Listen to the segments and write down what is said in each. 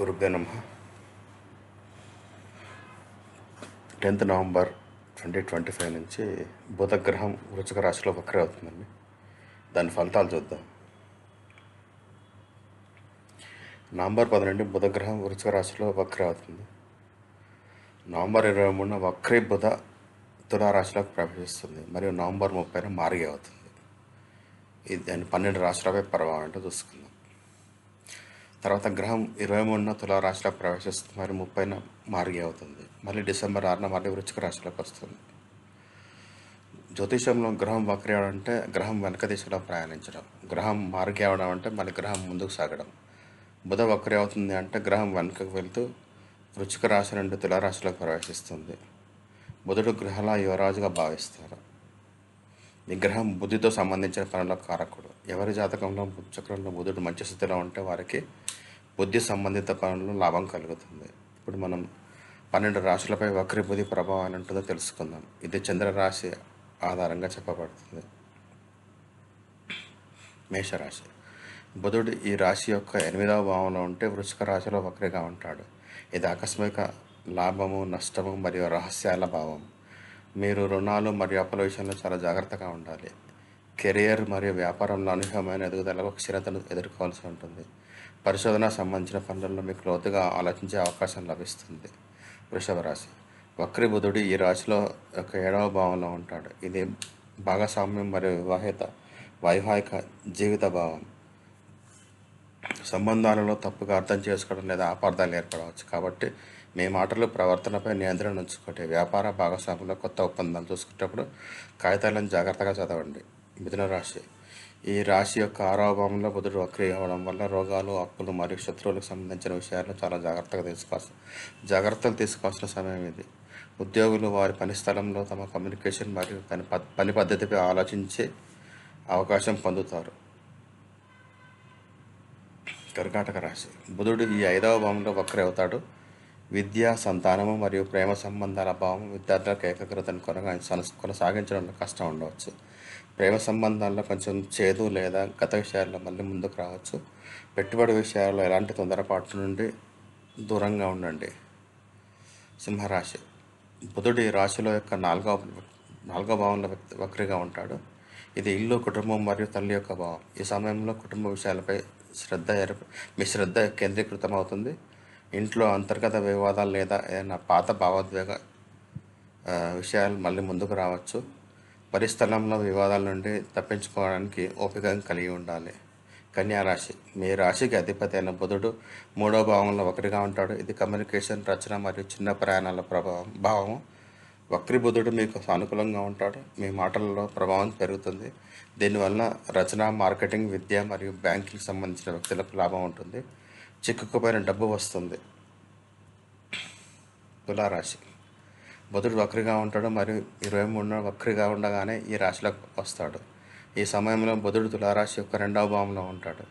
గురుభ్యో నమ. Tenth November twenty twenty five నుంచి బుధగ్రహం వృచక రాశిలో వక్రే అవుతుందండి. దాని ఫలితాలు చూద్దాం. నవంబర్ పది బుధగ్రహం వృచక రాశిలో వక్రే అవుతుంది. నవంబర్ ఇరవై మూడున వక్రీ బుధ తులారాశిలోకి ప్రవేశిస్తుంది. మరియు నవంబర్ ముప్పైన మారిగే అవుతుంది. ఇది దాని పన్నెండు రాశులపై ప్రభావం అంటే చూసుకుందాం. తర్వాత గ్రహం ఇరవై మూడున తులా రాశిలో ప్రవేశిస్తుంది. మరి ముప్పైన మార్గి అవుతుంది. మళ్ళీ డిసెంబర్ ఆరున మళ్ళీ వృచ్చిక రాశిలోకి వస్తుంది. జ్యోతిషంలో గ్రహం వక్రి అవడం అంటే గ్రహం వెనక దిశలో ప్రయాణించడం. గ్రహం మార్గి అవడం అంటే మళ్ళీ గ్రహం ముందుకు సాగడం. బుధ వక్రి అవుతుంది అంటే గ్రహం వెనుకకు వెళ్తూ వృచ్చిక రాశి నుండి తులారాశిలోకి ప్రవేశిస్తుంది. బుధుడు గ్రహాల యువరాజుగా భావిస్తారు ఈ గ్రహం బుద్ధితో సంబంధించిన పనులకు కారకుడు. ఎవరి జాతకంలో చక్రంలో బుధుడు మంచి స్థితిలో ఉంటే వారికి బుద్ధి సంబంధిత పనుల్లో లాభం కలుగుతుంది. ఇప్పుడు మనం పన్నెండు రాశులపై వక్రి బుద్ధి ప్రభావం ఉంటుందో తెలుసుకుందాం. ఇది చంద్రరాశి ఆధారంగా చెప్పబడుతుంది. మేషరాశి. బుధుడు ఈ రాశి యొక్క ఎనిమిదవ భావంలో ఉంటే వృషిక రాశిలో వక్రిగా ఉంటాడు. ఇది ఆకస్మిక లాభము నష్టము మరియు రహస్యాల భావం. మీరు రుణాలు మరియు అప్పుల విషయంలో చాలా జాగ్రత్తగా ఉండాలి. కెరియర్ మరియు వ్యాపారంలో అనూహ్యమైన ఎదుగుదలకు క్షీణతను ఎదుర్కోవాల్సి ఉంటుంది. పరిశోధన సంబంధించిన పనులలో మీకు లోతుగా ఆలోచించే అవకాశం లభిస్తుంది. వృషభ రాశి. వక్రి బుధుడు ఈ రాశిలో ఒక ఏడవ భావంలో ఉంటాడు. ఇది భాగస్వామ్యం మరియు వివాహిత వైవాహిక జీవిత భావం. సంబంధాలలో తప్పుగా అర్థం చేసుకోవడం లేదా అపార్థాలు ఏర్పడవచ్చు. కాబట్టి మీ మాటలు ప్రవర్తనపై నియంత్రణ ఉంచుకోండి. వ్యాపార భాగస్వాములో కొత్త ఒప్పందాలు చూసుకునేటప్పుడు కాగితాలను జాగ్రత్తగా చదవండి. మిథున రాశి. ఈ రాశి యొక్క ఆరవ భావంలో బుధుడు వక్రీ అవ్వడం వల్ల రోగాలు అప్పులు మరియు శత్రువులకు సంబంధించిన విషయాలను చాలా జాగ్రత్తగా తీసుకోవాల్సి జాగ్రత్తలు తీసుకోవాల్సిన సమయం ఇది. ఉద్యోగులు వారి పని స్థలంలో తమ కమ్యూనికేషన్ మరియు పని పని పద్ధతిపై ఆలోచించే అవకాశం పొందుతారు. కర్కాటక రాశి. బుధుడు ఈ ఐదవ భావంలో వక్రీ అవుతాడు. విద్య సంతానము మరియు ప్రేమ సంబంధాల భావం విద్యార్థులకు ఏకాగ్రతను కొనగా కొనసాగించడంలో కష్టం ఉండవచ్చు. ప్రేమ సంబంధాల్లో కొంచెం చేదు లేదా గత విషయాల్లో మళ్ళీ ముందుకు రావచ్చు. పెట్టుబడి విషయాల్లో ఎలాంటి తొందరపాటు నుండి దూరంగా ఉండండి. సింహరాశి. బుధుడి రాశిలో యొక్క నాలుగవ నాలుగవ భావంలో వ్యక్తి వక్రిగా ఉంటాడు. ఇది ఇల్లు కుటుంబం మరియు తల్లి యొక్క భావం. ఈ సమయంలో కుటుంబ విషయాలపై శ్రద్ధ ఏర్ప మీ శ్రద్ధ కేంద్రీకృతం అవుతుంది ఇంట్లో అంతర్గత వివాదాలు లేదా ఏదైనా పాత భావోద్వేగ విషయాలు మళ్ళీ ముందుకు రావచ్చు. పరిస్థలంలో వివాదాల నుండి తప్పించుకోవడానికి ఓపిక కలిగి ఉండాలి. కన్యా రాశి. మీ రాశికి అధిపతి అయిన బుధుడు మూడో భావంలో ఒకటిగా ఉంటాడు. ఇది కమ్యూనికేషన్ రచన మరియు చిన్న ప్రయాణాల ప్రభావం భావము. వక్రి బుధుడు మీకు సానుకూలంగా ఉంటాడు. మీ మాటలలో ప్రభావం పెరుగుతుంది. దీనివల్ల రచన మార్కెటింగ్ విద్య మరియు బ్యాంకింగ్ సంబంధించిన వ్యక్తులకు లాభం ఉంటుంది. చిక్కుకుపోయిన డబ్బు వస్తుంది. తులారాశి. బుధుడు వక్రిగా ఉంటాడు మరియు ఇరవై మూడున వక్రిగా ఉండగానే ఈ రాశిలోకి వస్తాడు. ఈ సమయంలో బుధుడు తులారాశి యొక్క రెండవ భావంలో ఉంటాడు.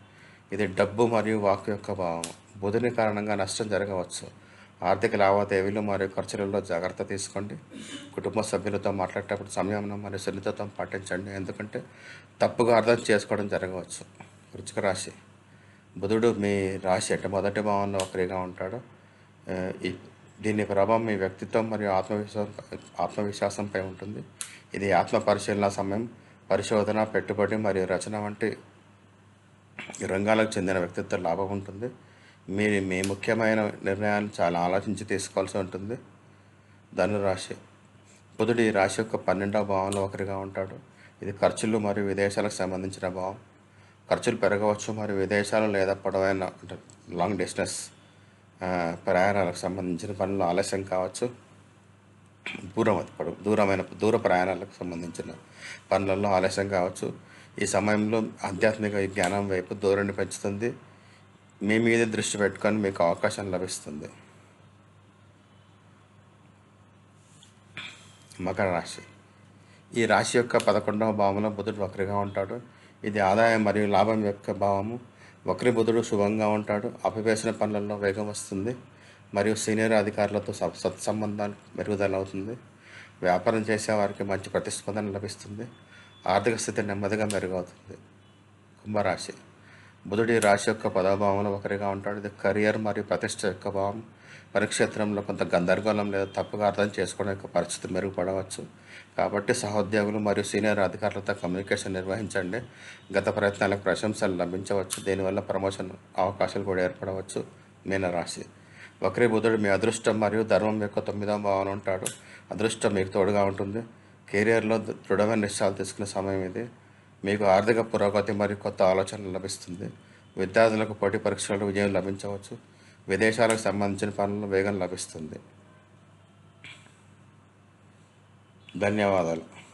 ఇది డబ్బు మరియు వాక్ యొక్క భావం. బుధుని కారణంగా నష్టం జరగవచ్చు. ఆర్థిక లావాదేవీలు మరియు ఖర్చులలో జాగ్రత్త తీసుకోండి. కుటుంబ సభ్యులతో మాట్లాడేటప్పుడు సంయమనం మరియు సున్నితత్వం పాటించండి. ఎందుకంటే తప్పుగా అర్థం చేసుకోవడం జరగవచ్చు. వృచ్చిక రాశి. బుధుడు మీ రాశి అంటే మొదటి భావంలో ఒకరిగా ఉంటాడు. దీని ప్రభావం మీ వ్యక్తిత్వం మరియు ఆత్మవిశ్వాసం ఆత్మవిశ్వాసంపై ఉంటుంది. ఇది ఆత్మ పరిశీలన సమయం పరిశోధన పెట్టుబడి మరియు రచన వంటి రంగాలకు చెందిన వ్యక్తిత్వ లాభం ఉంటుంది. మీరు మీ ముఖ్యమైన నిర్ణయాలు చాలా ఆలోచించి తీసుకోవాల్సి ఉంటుంది. ధనురాశి. బుధుడు ఈ రాశి యొక్క పన్నెండవ భావంలో ఒకరిగా ఉంటాడు. ఇది ఖర్చులు మరియు విదేశాలకు సంబంధించిన భావం. ఖర్చులు పెరగవచ్చు మరియు విదేశాలు లేదా పొడవైన అంటే లాంగ్ డిస్టెన్స్ ప్రయాణాలకు సంబంధించిన పనులు ఆలస్యం కావచ్చు. దూరం పొడవు దూరమైన దూర ప్రయాణాలకు సంబంధించిన పనులలో ఆలస్యం కావచ్చు. ఈ సమయంలో ఆధ్యాత్మిక జ్ఞానం వైపు దూరాన్ని పెంచుతుంది. మీ మీద దృష్టి పెట్టుకొని మీకు అవకాశం లభిస్తుంది. మకర రాశి. ఈ రాశి యొక్క పదకొండవ భావంలో బుధుడు వక్రిగా ఉంటాడు. ఇది ఆదాయం మరియు లాభం యొక్క భావము. వక్రి బుధుడు శుభంగా ఉంటాడు. అపవేసిన పనులలో వేగం వస్తుంది మరియు సీనియర్ అధికారులతో సత్ మెరుగుదల అవుతుంది వ్యాపారం చేసేవారికి మంచి ప్రతిస్పందన లభిస్తుంది. ఆర్థిక స్థితి నెమ్మదిగా మెరుగవుతుంది. కుంభరాశి బుధుడి రాశి యొక్క పదభావంలో ఒకరిగా ఉంటాడు. ఇది కెరియర్ మరియు ప్రతిష్ట యొక్క భావం. పరిక్షేత్రంలో కొంత గందరగోళం లేదా తప్పుగా అర్థం చేసుకోవడం యొక్క పరిస్థితి మెరుగుపడవచ్చు. కాబట్టి సహోద్యోగులు మరియు సీనియర్ అధికారులతో కమ్యూనికేషన్ నిర్వహించండి. గత ప్రయత్నాలకు ప్రశంసలు లభించవచ్చు. దీనివల్ల ప్రమోషన్ అవకాశాలు కూడా ఏర్పడవచ్చు. మీనరాశి. వక్రీ బుధుడు మీ అదృష్టం మరియు ధర్మం యొక్క తొమ్మిదవ భావన ఉంటాడు. అదృష్టం మీకు తోడుగా ఉంటుంది. కెరియర్లో దృఢమైన నిశ్చయాలు తీసుకునే సమయం ఇది. మీకు ఆర్థిక పురోగతి మరియు కొత్త ఆలోచనలు లభిస్తుంది. విద్యార్థులకు పోటీ పరీక్షలలో విజయం లభించవచ్చు. విదేశాలకు సంబంధించిన పనులు వేగం లభిస్తుంది. ధన్యవాదాలు.